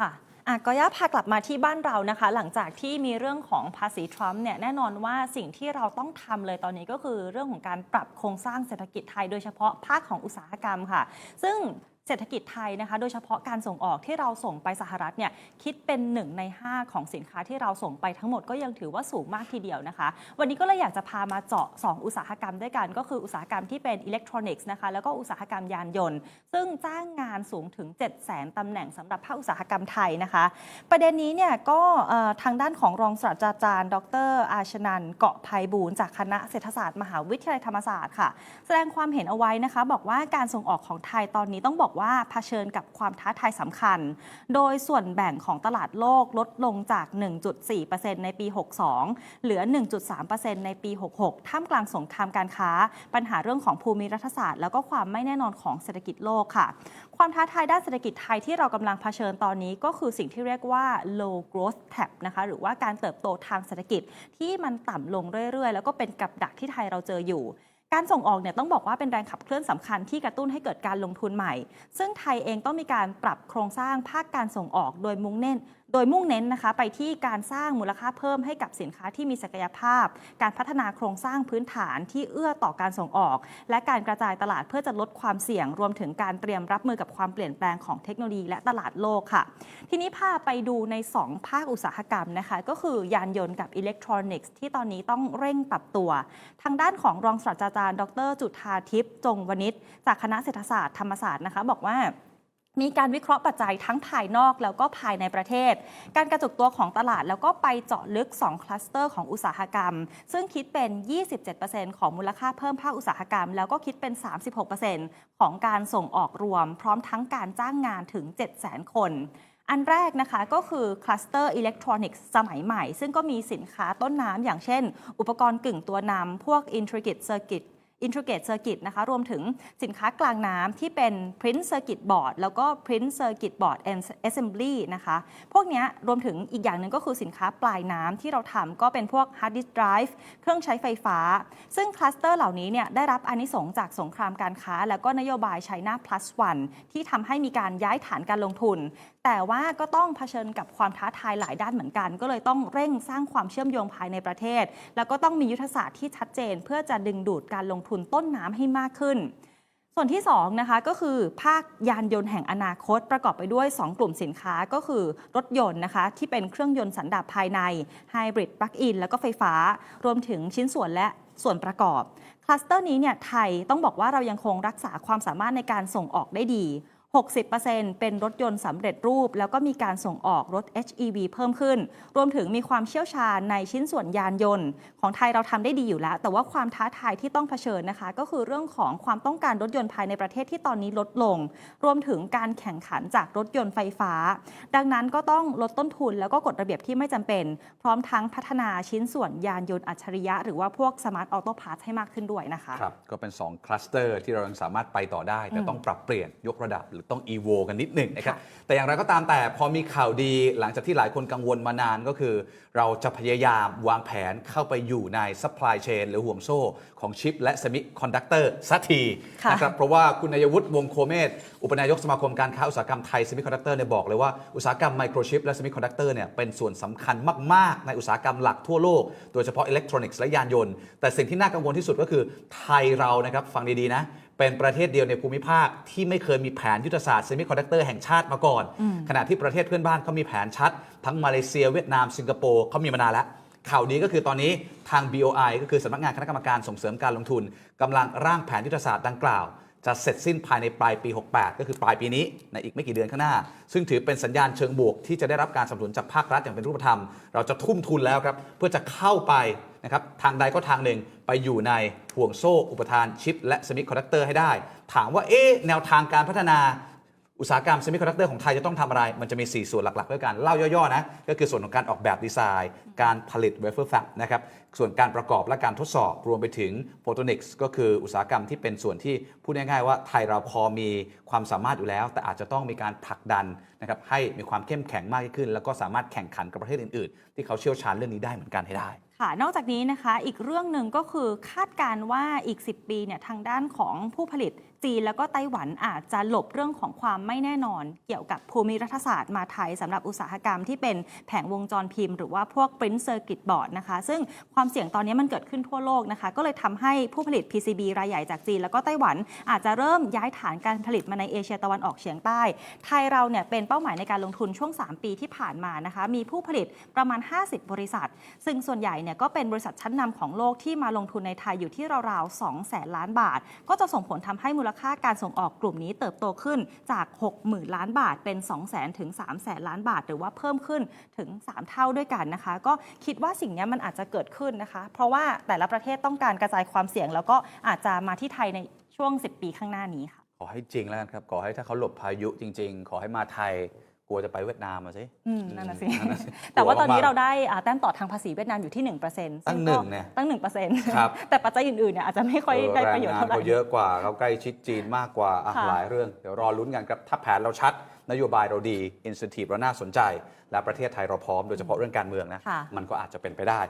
ค่ะอะก็ย่าพากลับมาที่บ้านเรานะคะ หลังจากที่มีเรื่องของภาษีทรัมป์เนี่ยแน่นอนว่าสิ่งที่เราต้องทำเลยตอนนี้ก็คือเรื่องของการปรับโครงสร้างเศรษฐกิจไทย โดยเฉพาะภาคของอุตสาหกรรมค่ะ ซึ่ง เศรษฐกิจไทยนะคะ โดยเฉพาะการส่งออกที่เราส่งไปสหรัฐเนี่ยคิดเป็นหนึ่งใน 5 ของสินค้าที่เราส่งไปทั้งหมดก็ยังถือว่าสูงมากทีเดียวนะคะ วันนี้ก็เลยอยากจะพามาเจาะ 2 อุตสาหกรรมด้วยกัน ก็คืออุตสาหกรรมที่เป็นอิเล็กทรอนิกส์นะคะแล้วก็อุตสาหกรรมยานยนต์ ซึ่งจ้างงานสูงถึง 7 0 0 0 0 0ตำแหน่งสำหรับภาคอุตสาหกรรมไทยนะคะ ประเด็นนี้เนี่ยก็ทางด้านของรองศาสตราจารย์ ดร อาชนันเกาะภัยบูรณ์จากคณะเศรษฐศาสตร์มหาวิทยาลัยธรรมศาสตร์ค่ะ แสดงความเห็นเอาไว้นะคะ บอกว่าการส่งออกของไทยตอนนี้ต้องบอกว่าเผชิญกับความท้าทายสำคัญ โดยส่วนแบ่งของตลาดโลกลดลงจาก 1.4%ในปี 62 เหลือ 1.3%ในปี 66 ท่ามกลางสงครามการค้า ปัญหาเรื่องของภูมิรัฐศาสตร์ แล้วก็ความไม่แน่นอนของเศรษฐกิจโลกค่ะ ความท้าทายด้านเศรษฐกิจไทยที่เรากำลังเผชิญตอนนี้ก็คือสิ่งที่เรียกว่า low growth trap นะคะหรือว่าการเติบโตทางเศรษฐกิจที่มันต่ำลงเรื่อยๆ แล้วก็เป็นกับดักที่ไทยเราเจออยู่ การส่งออกเนี่ยต้องบอกว่าเป็นแรงขับเคลื่อนสำคัญที่กระตุ้นให้เกิดการลงทุนใหม่ ซึ่งไทยเองต้องมีการปรับโครงสร้างภาคการส่งออกโดยมุ่งเน้น โดยมุ่งเน้นนะคะไปที่การสร้างมูลค่าเพิ่มให้กับสินค้าที่มีศักยภาพ การพัฒนาโครงสร้างพื้นฐานที่เอื้อต่อการส่งออก และการกระจายตลาดเพื่อจะลดความเสี่ยง รวมถึงการเตรียมรับมือกับความเปลี่ยนแปลงของเทคโนโลยีและตลาดโลกค่ะ ทีนี้พาไปดูใน 2 ภาคอุตสาหกรรมนะคะ ก็คือยานยนต์กับอิเล็กทรอนิกส์ที่ตอนนี้ต้องเร่งปรับตัว ทางด้านของรองศาสตราจารย์ ดร จุธาทิพย์จงวณิชจากคณะเศรษฐศาสตร์ธรรมศาสตร์นะคะ บอกว่า มีการวิเคราะห์ปัจจัยทั้งภายนอกแล้วก็ภายในประเทศ การกระจุกตัวของตลาดแล้วก็ไปเจาะลึก 2 คลัสเตอร์ของอุตสาหกรรม ซึ่งคิดเป็น 27%ของมูลค่าเพิ่มภาคอุตสาหกรรม แล้วก็คิดเป็น 36%ของการส่งออกรวม พร้อมทั้งการจ้างงานถึง 700,000 คนอันแรกนะคะก็คือคลัสเตอร์อิเล็กทรอนิกส์สมัยใหม่ ซึ่งก็มีสินค้าต้นน้ำอย่างเช่น อุปกรณ์กึ่งตัวนำพวก Intricate Circuit Intricate Circuit นะคะรวมถึงสินค้ากลางน้ำที่เป็น Print Circuit Board แล้วก็ Print Circuit Board and Assembly นะคะพวกนี้รวมถึงอีกอย่างหนึ่งก็คือสินค้าปลายน้ำที่เราทำก็เป็นพวก Hard Disk Drive เครื่องใช้ไฟฟ้า ซึ่งคลัสเตอร์เหล่านี้เนี่ยได้รับอนิสงจากสงครามการค้า แล้วก็นโยบาย China Plus One ที่ทำให้มีการย้ายฐานการลงทุน แต่ว่าก็ต้องเผชิญกับความท้าทายหลายด้านเหมือนกัน ก็เลยต้องเร่งสร้างความเชื่อมโยงภายในประเทศ แล้วก็ต้องมียุทธศาสตร์ที่ชัดเจน เพื่อจะดึงดูดการลงทุนต้นน้ำให้มากขึ้น ส่วนที่2นะคะก็คือภาคยานยนต์แห่งอนาคตประกอบไปด้วย 2 กลุ่มสินค้าก็คือรถยนต์นะคะที่เป็นเครื่องยนต์สันดาปภายในไฮบริดปลั๊กอินแล้วก็ไฟฟ้า รวมถึงชิ้นส่วนและส่วนประกอบ คลัสเตอร์นี้เนี่ยไทยต้องบอกว่าเรายังคงรักษาความสามารถในการส่งออกได้ดี 60%เป็นรถยนต์สำเร็จรูป แล้วก็มีการส่งออกรถ HEV เพิ่มขึ้น รวมถึงมีความเชี่ยวชาญในชิ้นส่วนยานยนต์ ของไทยเราทำได้ดีอยู่แล้ว แต่ว่าความท้าทายที่ต้องเผชิญนะคะ ก็คือเรื่องของความต้องการรถยนต์ภายในประเทศที่ตอนนี้ลดลง รวมถึงการแข่งขันจากรถยนต์ไฟฟ้า ดังนั้นก็ต้องลดต้นทุนแล้วก็กฎระเบียบที่ไม่จำเป็น พร้อมทั้งพัฒนาชิ้นส่วนยานยนต์อัจฉริยะ หรือว่าพวกสมาร์ทออโต้พาร์ทให้มากขึ้นด้วยนะคะครับก็เป็น2คลัสเตอร์ที่เรายังสามารถไปต่อได้ แต่ต้องปรับเปลี่ยนยกระดับรือต้อง EVO กันนิดหนึ่งนะครับค่ะแต่อย่างไรก็ตามแต่พอมีข่าวดีหลังจากที่หลายคนกังวลมานานก็คือ เราจะพยายามวางแผนเข้าไปอยู่ใน supply chain หรือห่วงโซ่ของชิป และเซมิคอนดักเตอร์สักทีค่ะนะครับเพราะว่าคุณนายวุฒิวงศ์โคเมศอุปนายกสมาคมการค้าอุตสาหกรรมไทยเซมิคอนดักเตอร์เนี่ยบอกเลยว่าอุตสาหกรรมไมโครชิปและเซมิคอนดักเตอร์เนี่ยเป็นส่วนสำคัญมาก ๆ ในอุตสาหกรรมหลักทั่วโลก โดยเฉพาะอิเล็กทรอนิกส์และยานยนต์ แต่สิ่งที่น่ากังวลที่สุดก็คือไทยเรานะครับฟังดี ๆ นะ เป็นประเทศเดียวในภูมิภาคที่ไม่เคยมีแผนยุทธศาสตร์เซมิคอนดักเตอร์แห่งชาติมาก่อน ขณะที่ประเทศเพื่อนบ้านเขามีแผนชัด ทั้งมาเลเซียเวียดนามสิงคโปร์เขามีมานานแล้วข่าวดีก็คือตอนนี้ทาง BOI ก็คือสำนักงานคณะกรรมการส่งเสริมการลงทุนกำลังร่างแผนยุทธศาสตร์ดังกล่าว จะเสร็จสิ้นภายในปลายปี 68 ก็คือปลายปีนี้ในอีกไม่กี่เดือนข้างหน้า ซึ่งถือเป็นสัญญาณเชิงบวกที่จะได้รับการสนับสนุนจากภาครัฐอย่างเป็นรูปธรรม เราจะทุ่มทุนแล้วครับเพื่อจะเข้าไป นะครับทางใดก็ทางหนึ่งไปอยู่ในห่วงโซ่อุปทานชิป และสมิคอนดักเตอร์ให้ได้ ถามว่าเอ๊ะแนวทางการพัฒนาอุตสาหกรรมเซมิคอนดักเตอร์ของไทยจะต้องทำอะไร มันจะมี 4 ส่วนหลัก ๆ ด้วยกัน เล่าย่อ ๆ นะ ก็คือส่วนของการออกแบบดีไซน์ การผลิตเวเฟอร์แฟบนะครับ ส่วนการประกอบและการทดสอบ รวมไปถึงโฟโตนิกส์ก็คืออุตสาหกรรมที่เป็นส่วนที่พูดง่ายๆว่าไทยเราพอมีความสามารถอยู่แล้ว แต่อาจจะต้องมีการผลักดันนะครับให้มีความเข้มแข็งมากขึ้น แล้วก็สามารถแข่งขันกับประเทศอื่น ๆ ที่เขาเชี่ยวชาญเรื่องนี้ได้เหมือนกันให้ได้ ค่ะนอกจากนี้นะคะอีกเรื่องหนึ่งก็คือคาดการณ์ว่าอีก 10 ปีเนี่ยทางด้านของผู้ผลิตจีนแล้วก็ไต้หวันอาจจะหลบเรื่องของความไม่แน่นอน เกี่ยวกับภูมิรัฐศาสตร์มาไทยสำหรับอุตสาหกรรมที่เป็นแผงวงจรพิมพ์หรือว่าพวก print circuit board นะคะ ซึ่งความเสี่ยงตอนนี้มันเกิดขึ้นทั่วโลกนะคะ ก็เลยทำให้ผู้ผลิต PCB รายใหญ่จากจีน แล้วก็ไต้หวันอาจจะเริ่มย้ายฐานการผลิตมาในเอเชียตะวันออกเฉียงใต้ ไทยเราเนี่ยเป็นเป้าหมายในการลงทุนช่วง 3 ปีที่ผ่านมานะคะมีผู้ผลิตประมาณ 50 บริษัท ซึ่งส่วนใหญ่เนี่ยก็เป็นบริษัทชั้นนำของโลกที่มาลงทุนในไทยอยู่ที่ราวๆ2แสนล้านบาท ก็จะส่งผลทำให้มูลค่าการส่งออกกลุ่มนี้เติบโตขึ้นจาก 60,000 ล้านบาทเป็น 2 0 0 0 0 0ถึง3แสนล้านบาท หรือว่าเพิ่มขึ้นถึง 3 เท่าด้วยกันนะคะ ก็คิดว่าสิ่งนี้มันอาจจะเกิดขึ้นนะคะ เพราะว่าแต่ละประเทศต้องการกระจายความเสี่ยง แล้วก็อาจจะมาที่ไทยในช่วง 10 ปีข้างหน้านี้ค่ะขอให้จริงแล้วกันครับ ขอให้ถ้าเขาหลบพายุจริง ๆ ขอให้มาไทย กลัวจะไปเวียดนามมาสิอืมนั่นน่ะสินั่นน่ะสิแต่ว่าตอนนี้กลัเรามกได้อ่าแต้มต่อทางภาษีเวียดนามอยู่ที่1%ตั้งหนึ่งเนี่ยตั้งหนึ่งเปอร์เซ็นต์ครับแต่ปัจจัยอื่นๆเนี่ยอาจจะไม่ค่อยเออได้แรประงโยชน์งานเท่าไหร่เขาเยอะกว่าเขาใกล้ชิดจีนมากกว่าอะค่ะหลายเรื่อง เดี๋ยวรอลุ้นกันครับถ้าแผนเราชัด นโยบายเราดีอินส n น i v e เราน่าสนใจ และประเทศไทยเราพร้อมโดยเฉพาะเรื่องการเมืองนะค่ะมันก็อาจจะเป็นไปได้